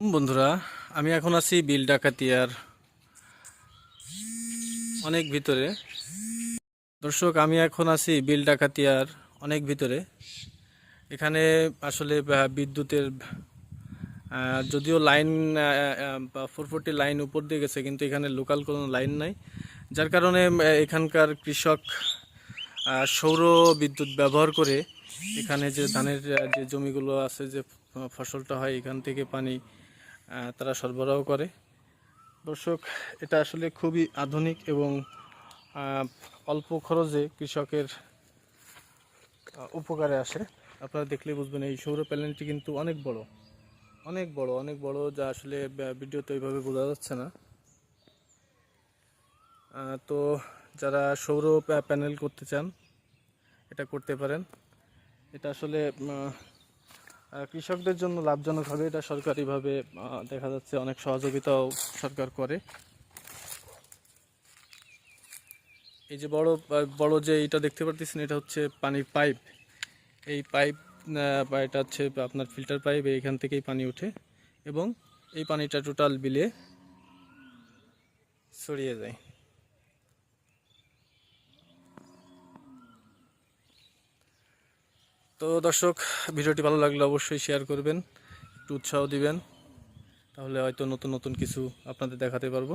বন্ধুরা, আমি এখন আছি বিল ডাকাতিয়ার অনেক ভিতরে। দর্শক, আমি এখন আছি বিল ডাকাতিয়ার অনেক ভিতরে। এখানে আসলে বিদ্যুতের যদিও লাইন ফোর ফোরটি লাইন উপর দিয়ে গেছে, কিন্তু এখানে লোকাল কোনো লাইন নাই। যার কারণে এখানকার কৃষক সৌর বিদ্যুৎ ব্যবহার করে এখানে যে ধানের যে জমিগুলো আছে, যে ফসলটা হয়, এখান থেকে পানি তারা সরবরাহ করে। দর্শক, এটা আসলে খুবই আধুনিক এবং অল্প খরচে কৃষকের উপকারে আসে। আপনারা দেখলে বুঝবেন, এই সৌর প্যানেলটি কিন্তু অনেক বড়। অনেক বড় অনেক বড় যা আসলে ভিডিওতে ওইভাবে বোঝা যাচ্ছে না। তো যারা সৌর প্যানেল করতে চান, এটা করতে পারেন। এটা আসলে কৃষকদের জন্য লাভজনক হবে, এটা সরকারিভাবে দেখা যাচ্ছে অনেক সহযোগিতাও সরকার করে। এই যে বড় বড় যে এটা দেখতে পারতেছেন, এটা হচ্ছে পানির পাইপ। এই পাইপ বা এটা হচ্ছে আপনার ফিল্টার পাইপ, এইখান থেকেই পানি ওঠে এবং এই পানিটা টোটাল বিলে ছড়িয়ে যায়। তো দর্শক, ভিডিওটি ভালো লাগলে অবশ্যই শেয়ার করবেন, একটু উৎসাহ দিবেন, তাহলে হয়তো নতুন নতুন কিছু আপনাদের দেখাতে পারব।